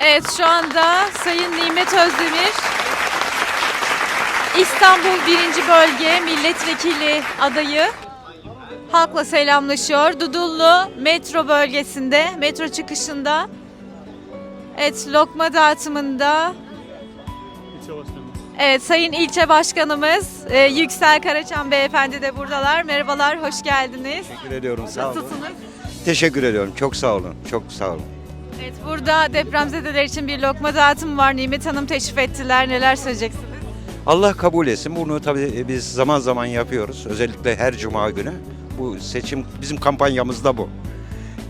Evet şu anda Sayın Nimet Özdemir İstanbul 1. Bölge Milletvekili adayı halkla selamlaşıyor. Dudullu metro bölgesinde, metro çıkışında Evet lokma dağıtımında Evet Sayın İlçe Başkanımız e, Yüksel Karaçam Beyefendi de buradalar. Merhabalar, hoş geldiniz. Teşekkür ediyorum. Sağ olun. Nasılsınız? Teşekkür ediyorum. Çok sağ olun. Çok sağ olun. Evet burada depremzedeler için bir lokma dağıtımı var. Nimet Hanım teşrif ettiler. Neler söyleyeceksiniz? Allah kabul etsin. Bunu tabii biz zaman zaman yapıyoruz. Özellikle her cuma günü. Bu seçim bizim kampanyamızda bu.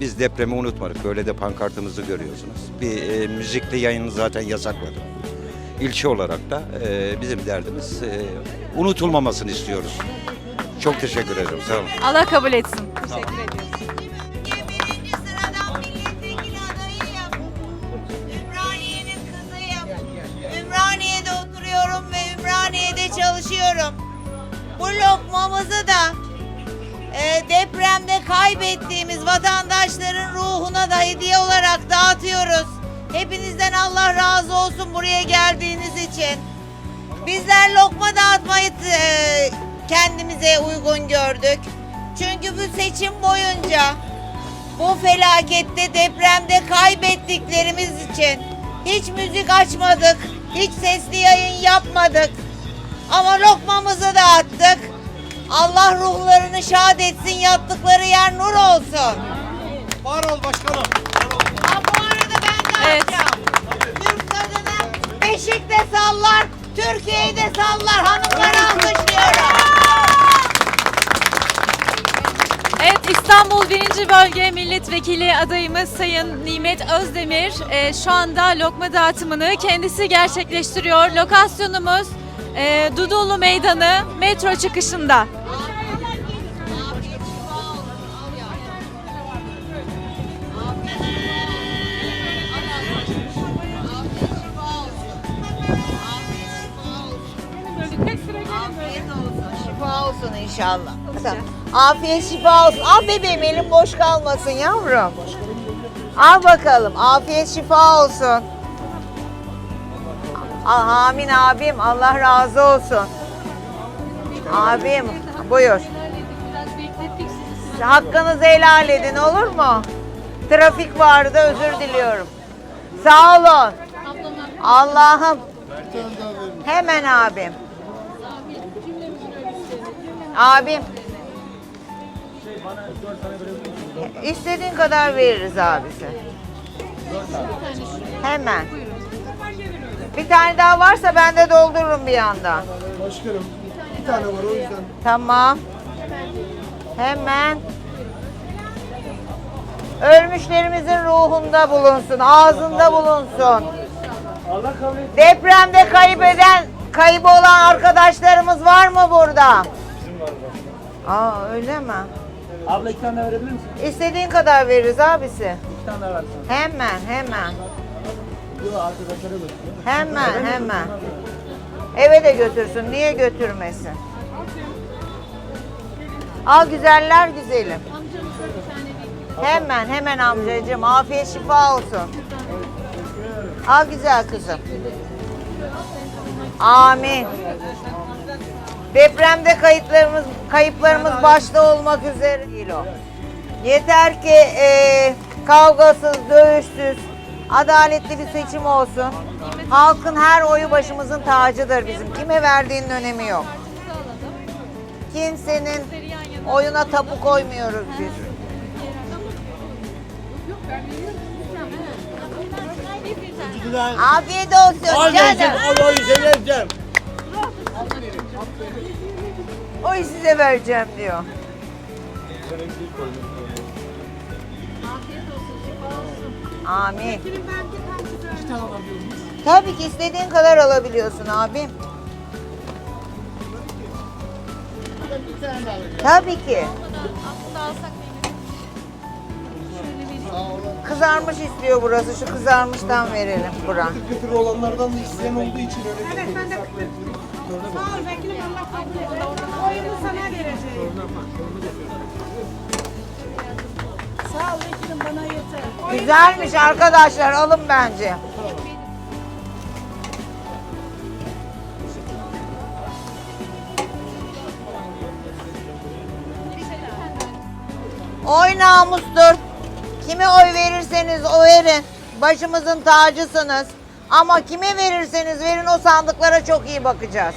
Biz depremi unutmadık. Böyle de pankartımızı görüyorsunuz. Bir e, müzikli yayını zaten yasakladık. İlçe olarak da e, bizim derdimiz e, unutulmamasını istiyoruz. Çok teşekkür ederim. Sağ olun. Allah kabul etsin. Teşekkür ediyoruz. Bu lokmamızı da e, depremde kaybettiğimiz vatandaşların ruhuna da hediye olarak dağıtıyoruz. Hepinizden Allah razı olsun buraya geldiğiniz için. Bizler lokma dağıtmayı e, kendimize uygun gördük. Çünkü bu seçim boyunca bu felakette depremde kaybettiklerimiz için hiç müzik açmadık, hiç sesli yayın yapmadık. Ama lokmamızı dağıttık. Allah ruhlarını şad etsin, yattıkları yer nur olsun. Var ol başkanım. Ha, bu arada ben de Evet. yapacağım. Türk kadını Beşik'te sallar, Türkiye'yi de sallar. Hanımları alkışlıyorum. Evet İstanbul 1. Bölge Milletvekili adayımız Sayın Nimet Özdemir e, şu anda lokma dağıtımını kendisi gerçekleştiriyor. Lokasyonumuz e, Dudullu Meydanı metro çıkışında. Şifa olsun inşallah. Afiyet şifa olsun. Al bebeğim elim boş kalmasın yavrum. Al bakalım. Afiyet şifa olsun. Amin abim. Allah razı olsun. Abim buyur. Hakkınızı helal edin olur mu? Trafik vardı özür diliyorum. Sağ olun. Allah'ım. Hemen abim. Abim. İstediğin kadar veririz abisi. Hemen. Bir tane daha varsa ben de doldururum bir yandan. Başkanım bir tane var o yüzden. Tamam. Hemen. Ölmüşlerimizin ruhunda bulunsun, ağzında bulunsun. Allah kabul etsin. Depremde kaybeden, kaybı olan arkadaşlarımız var mı burada? Bizim var. Aa öyle mi? Abla iki tane verebilir misin? İstediğin kadar veririz abisi. İki tane versin. Hemen, hemen. Hemen, hemen. Eve de götürsün. Niye götürmesin? Al güzeller güzelim. Hemen, hemen amcacığım. Afiyet şifa olsun. Al güzel kızım. Amin. Depremde kayıtlarımız, kayıplarımız başta olmak üzere. Yeter ki e, kavgasız, dövüşsüz, adaletli bir seçim olsun. Halkın her oyu başımızın tacıdır bizim. Kime verdiğinin önemi yok. Kimsenin oyuna tapu koymuyoruz biz. Afiyet olsun canım. Allah'ı seversen. Oy size vereceğim diyor. Amin. Tabii ki istediğin kadar alabiliyorsun abim. Tabii ki. Kızarmış istiyor burası. Şu kızarmıştan verelim bura. Kötü olanlardan da isteyen olduğu için öyle Evet ben de Sağ ol vekilim Allah kabul etsin. Oyumu sana vereceğim. Sağ ol vekilim bana yeter. Güzelmiş arkadaşlar alın bence. Oy namustur. Kime oy verirseniz o verin. Başımızın tacısınız. Ama kime verirseniz verin o sandıklara çok iyi bakacağız.